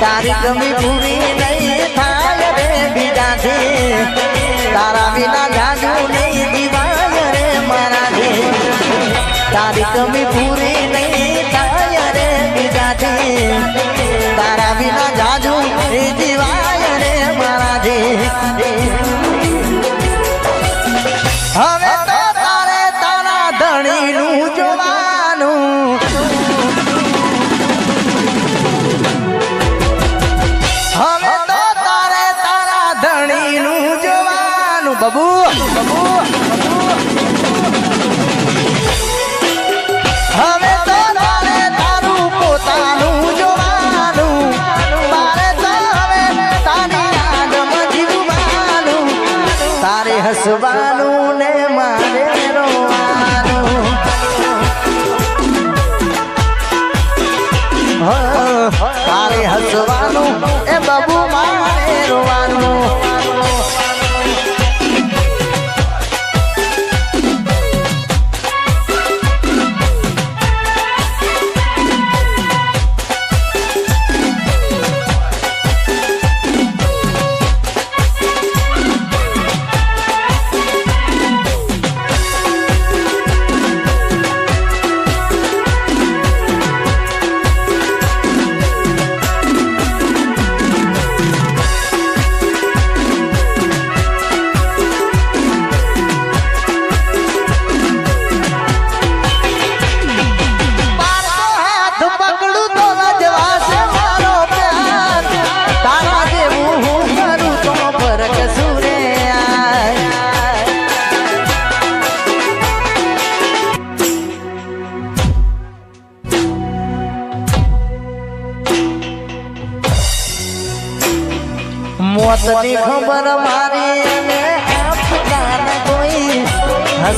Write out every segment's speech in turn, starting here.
તારી ગમી ભૂમિ હસવાનું ને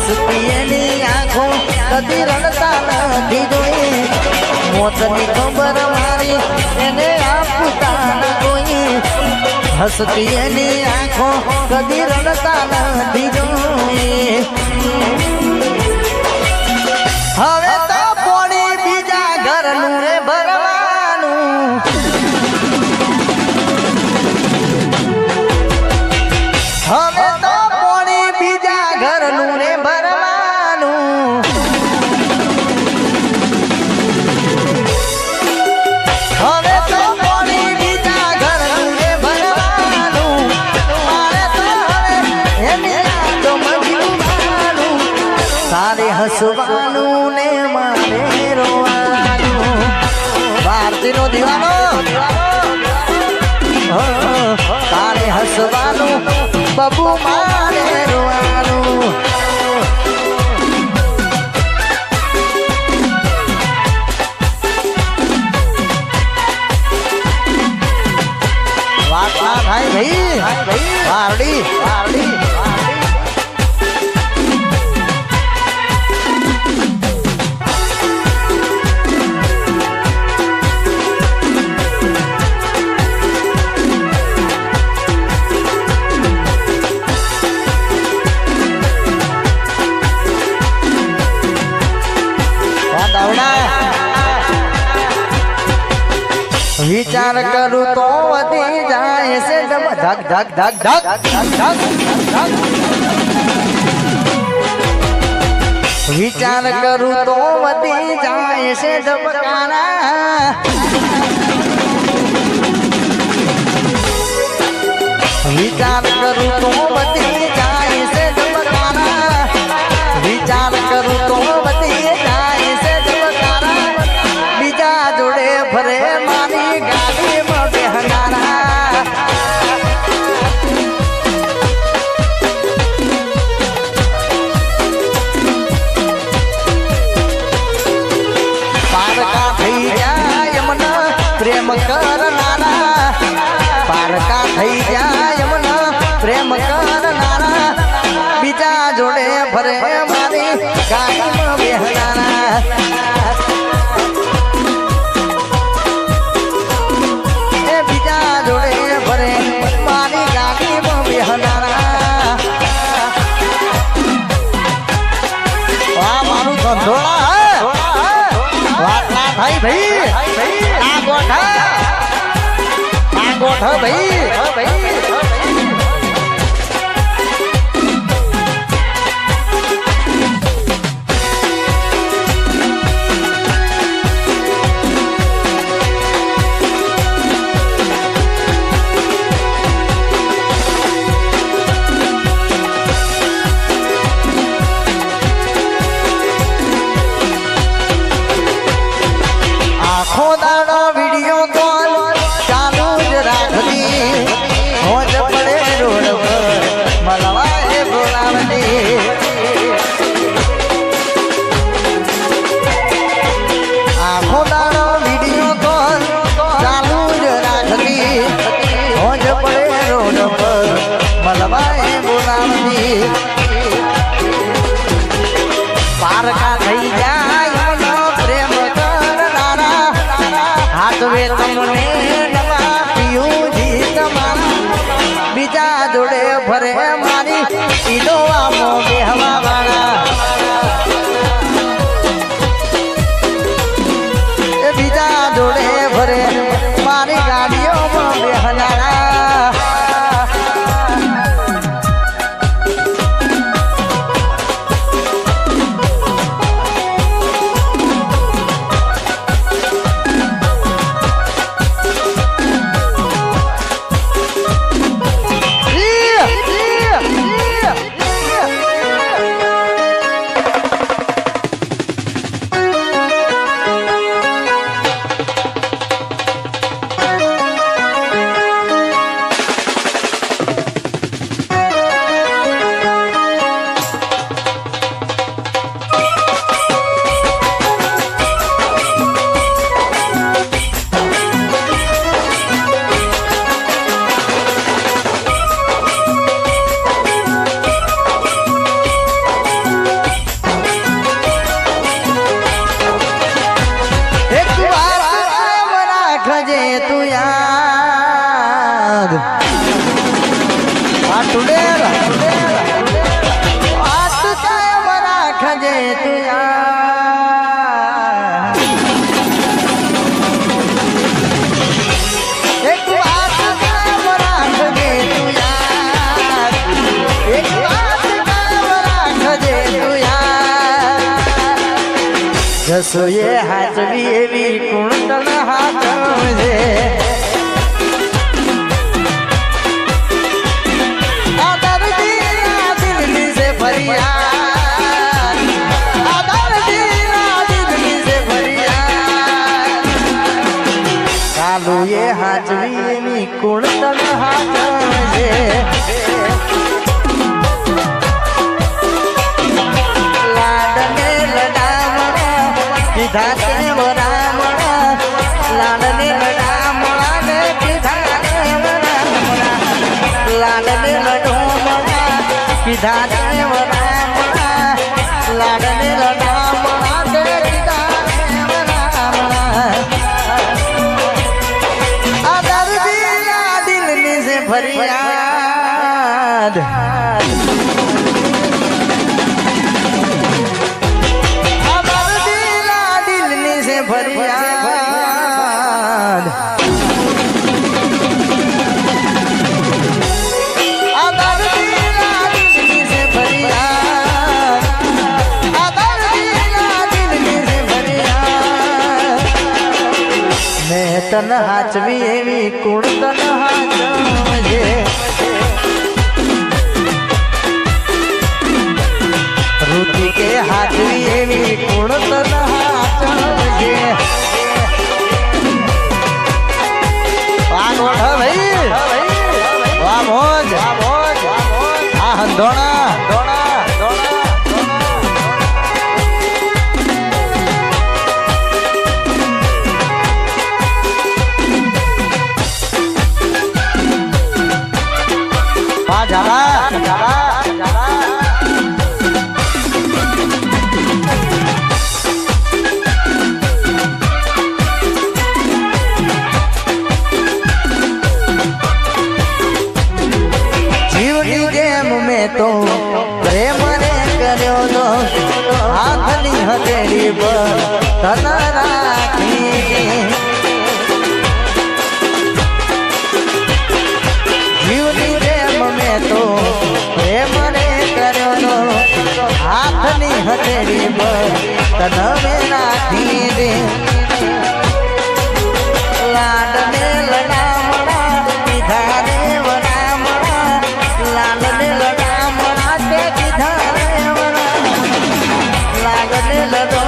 સુપિયેલી આંખો કદી રડતા નથી જોઈ મોતની ખબર મારી એને આપતા ન જોઈ હસતી એની આંખો કદી રડતા નથી જોઈ હવે विचार करू तो विचार करू तो विचार करू तो अति जाए આ ગોઠા ભાઈ. બીજા જોડે ફરે હાચવી એવી તન રાખી જીવની પ્રેમ મેં તો લડામણા તે કીધા દેવડા લાડને લડો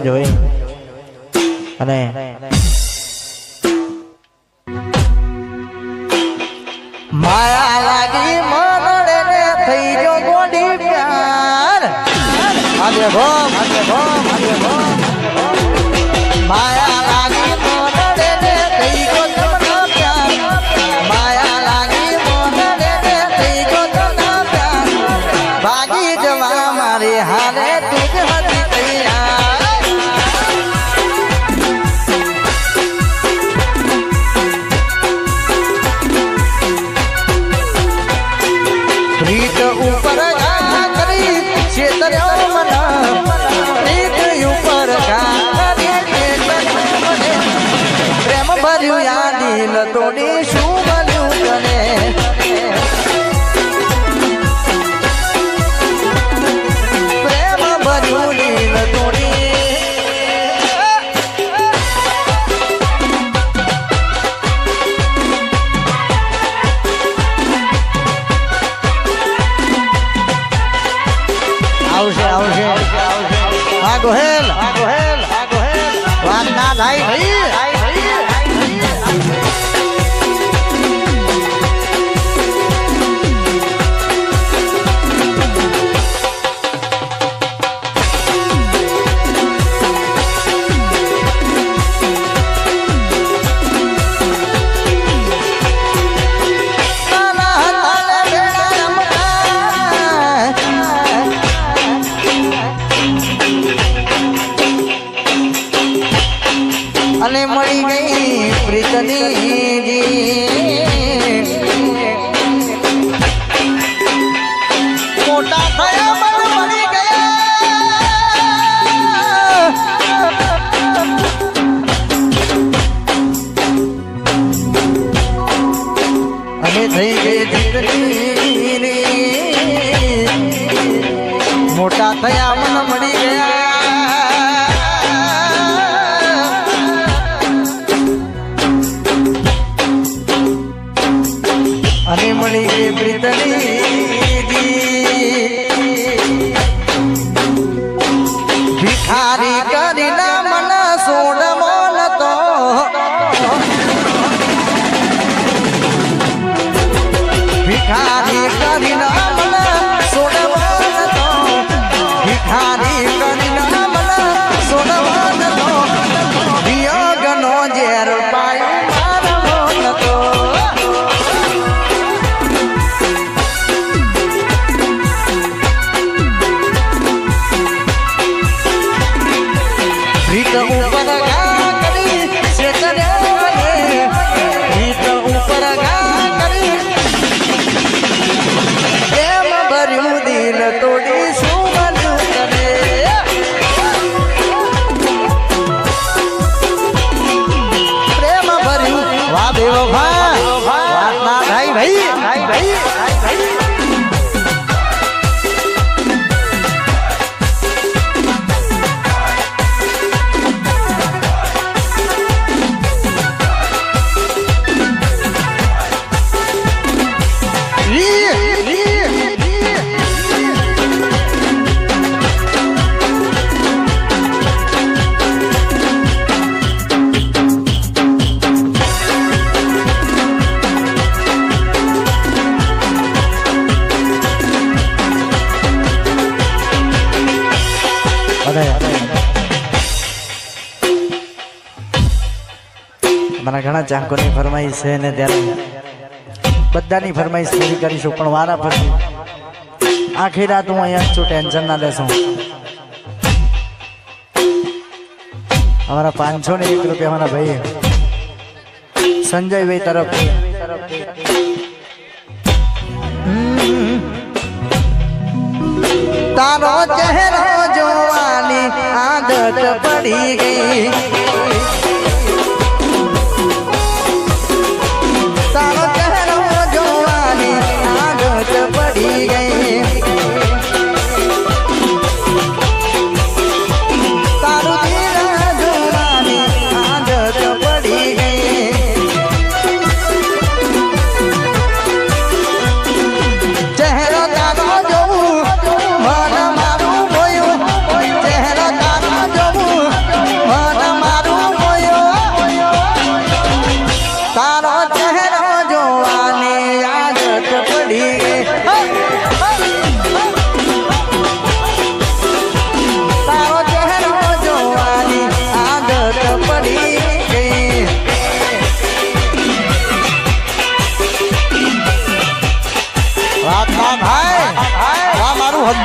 કરવું જોઈએ અને માયા લાગી મરડે ને થઈ જો ગોડી પ્યાર. આજે ભો આજે ભો આજે ભો સદની જી ચાહકોની ફરમાઈશ છે ને ત્યારે બધાની ફરમાઈશ પૂરી કરીશું, પણ વારા ફરતી આખી રાત હું અહીંયા છું, ટેન્શન ના લેશું. અમારા પાંચસો ને એક રૂપિયા મારા ભાઈ સંજય સંજયભાઈ તરફ તારો ચહેરો જોવાની આદત પડી ગઈ.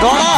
ધોળા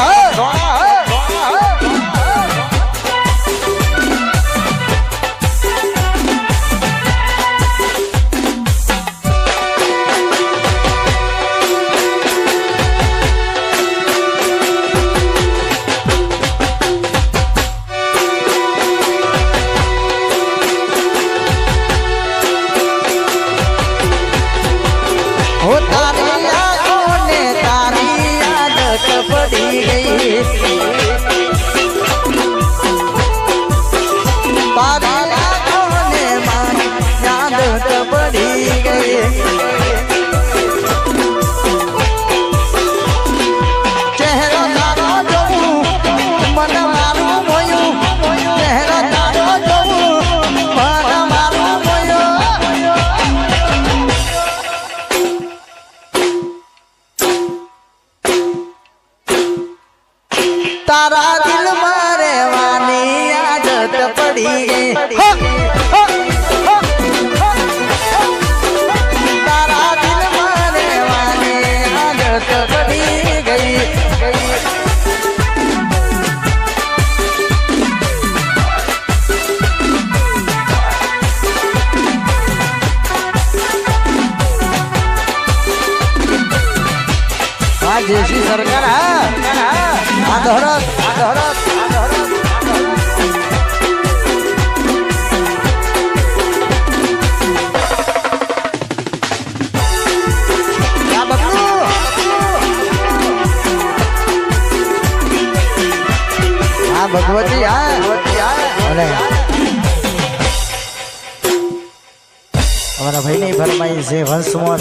રમાય છે વસમોર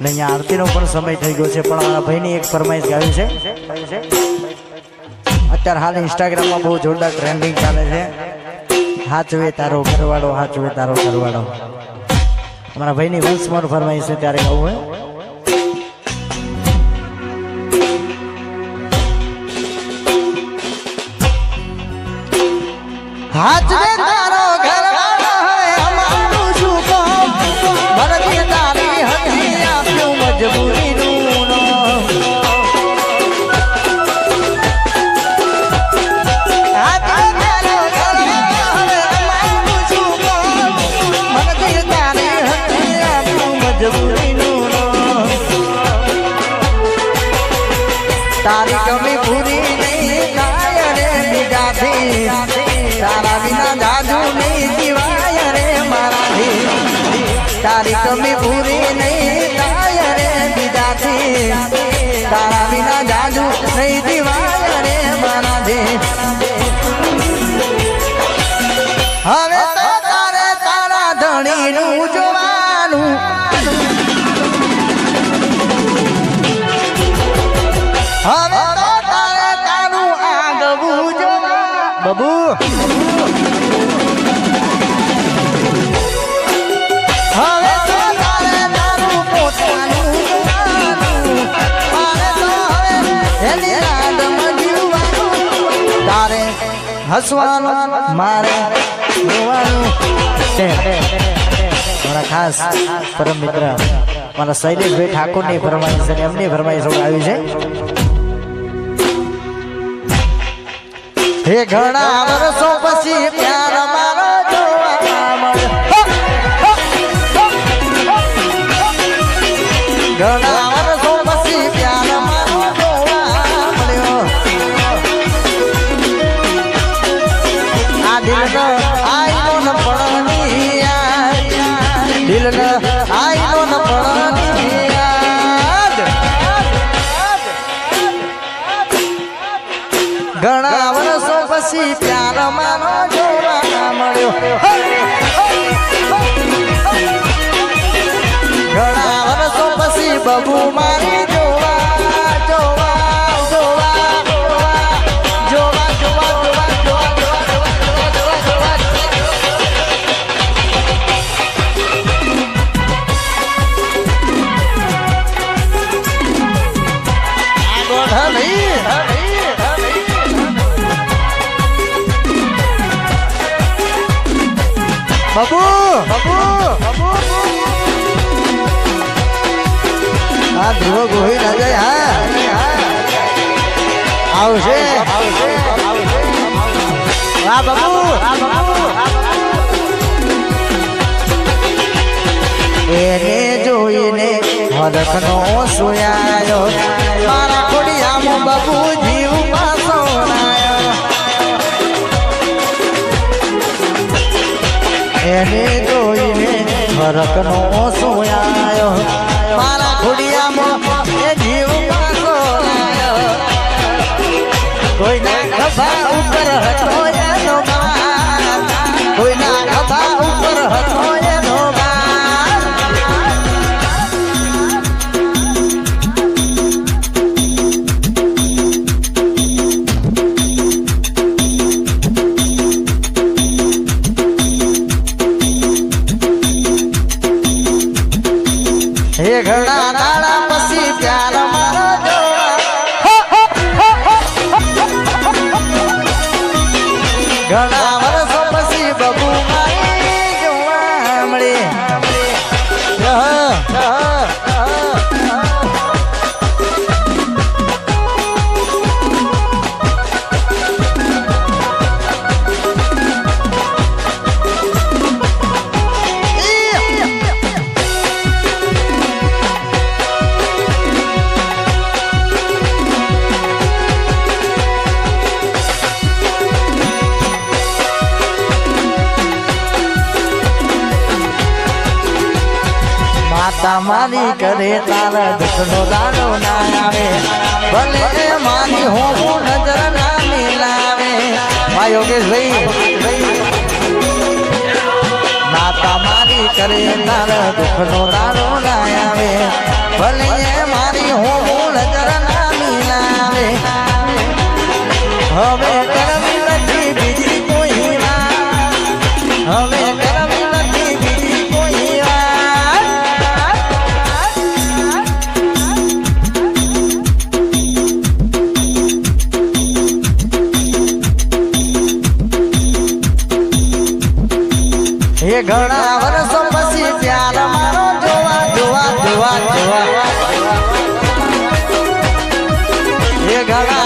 અહીંયા આરતીનો પણ સમય થઈ ગયો છે, પણ મારા ભાઈની એક ફરમાઈશ ગાવી છે. અત્યારે હાલ ઇન્સ્ટાગ્રામમાં બહુ જોરદાર ટ્રેન્ડિંગ ચાલે છે. હાચવે તારો ઘરવાળો, હાચવે તારો ઘરવાળો. અમારા ભાઈની વંશમોર ફરમાઈશ છે, ત્યારે ગાવું હોય હાથ દે બબુ હવે મારા ખાસ પરમ મિત્ર, મારા શૈલેષભાઈ ઠાકોરની ફરમાઈશ અને એમની ફરમાઈશ આવી છે. હે ઘણા વર્ષો પછી પ્યાર મારો જોવા ઘણા વર્ષો પછી પ્યાર મારો જોવા મળ્યો. આ દિલનો ધ્રુવ ગોહિલ અજય, હા. આવશે. વાહ બાબુ એને જોઈને હરખનો સુયાયો. મારા ખોડિયામાં બાબુ જીવ પાસો એને જોઈને હરખનો સોયાયો. સભા ઉપર હતો કોઈના માતા મારી કરે તારા દુઃખનો દાડો ના આવે ભલે મારી હું નજર ના મિલાવે. ભાઈ. યોગેશભાઈ માતા તમારી કરે તારા દુઃખનો દાડો ના આવે ભલે મારી હું નજર ના મિલાવે. હવે કરવી નથી બીજી કોઈ હવે ઘણા વર્ષો પછી પ્યાર મારો જોવા જોવા જોવા જોવા. ઘણા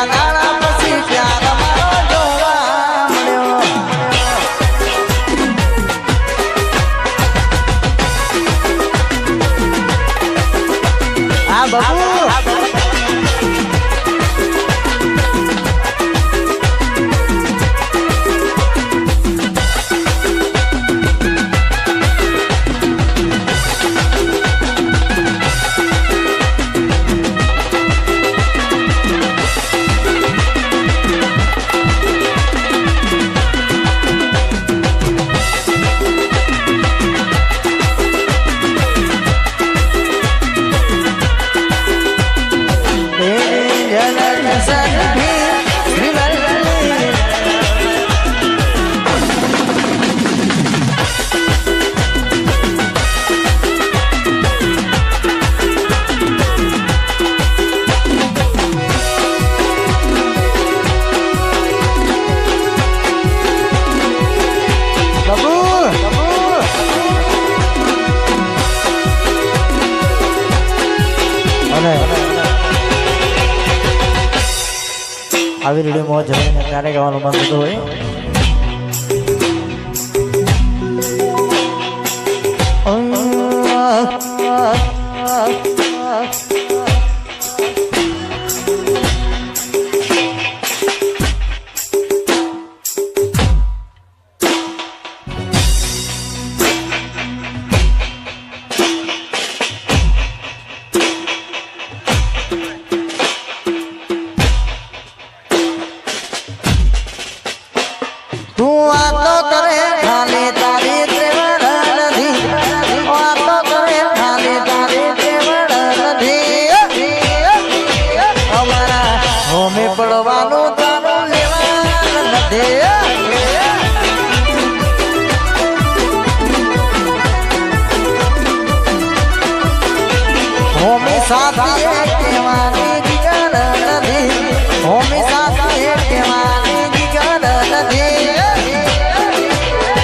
Carregando o mando do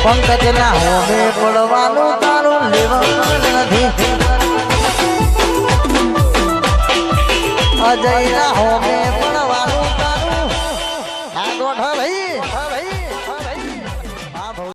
પંકજના હોમે